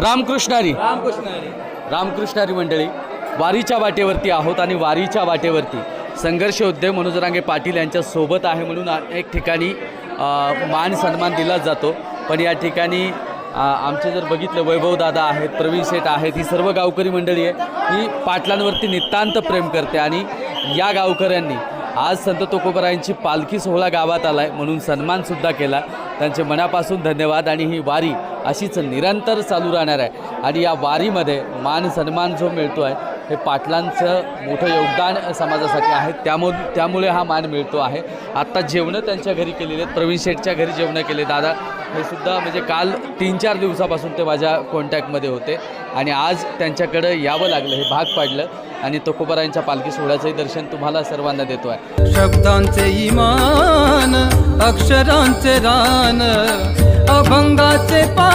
रामकृष्णारी. रामकृष्णारी. मंडळी वारीच्या वाटेवरती आहोत आणि वारीच्या वाटेवरती संघर्ष योद्धे मनोज रांगे पाटील यांच्या सोबत आहे म्हणून अनेक ठिकाणी मान सन्मान दिलाच जातो. पण या ठिकाणी आमचे जर बघितलं वैभव दादा आहेत प्रवीण शेठ आहेत ही सर्व गावकरी मंडळी आहे. ही पाटलांवरती नितांत प्रेम करते आणि या गावकऱ्यांनी आज संत तुकोबरायांची पालखी सोहळा गावात आला आहे म्हणून सन्मानसुद्धा केला. त्यांचे मनापासून धन्यवाद आणि ही वारी अशीच निरंतर चालू राहणार आहे. आणि या वारीमध्ये मान सन्मान जो मिळतो आहे हे पाटलांचं मोठं योगदान समाजासाठी आहे. त्यामु त्यामुळे हा मान मिळतो आहे. आत्ता जेवणं त्यांच्या घरी केलेले आहेत. प्रवीण शेठच्या घरी जेवणं केले. दादा हे सुद्धा म्हणजे काल तीन चार दिवसापासून ते माझ्या कॉन्टॅक्टमध्ये होते. आणि आज त्यांच्याकडं यावं लागलं हे भाग पाडलं. आणि तोकोबरायांच्या पालखी सोहळ्याचंही दर्शन तुम्हाला सर्वांना देतो आहे. शब्दांचे इमान अक्षरांचे रान अभंगाचे पा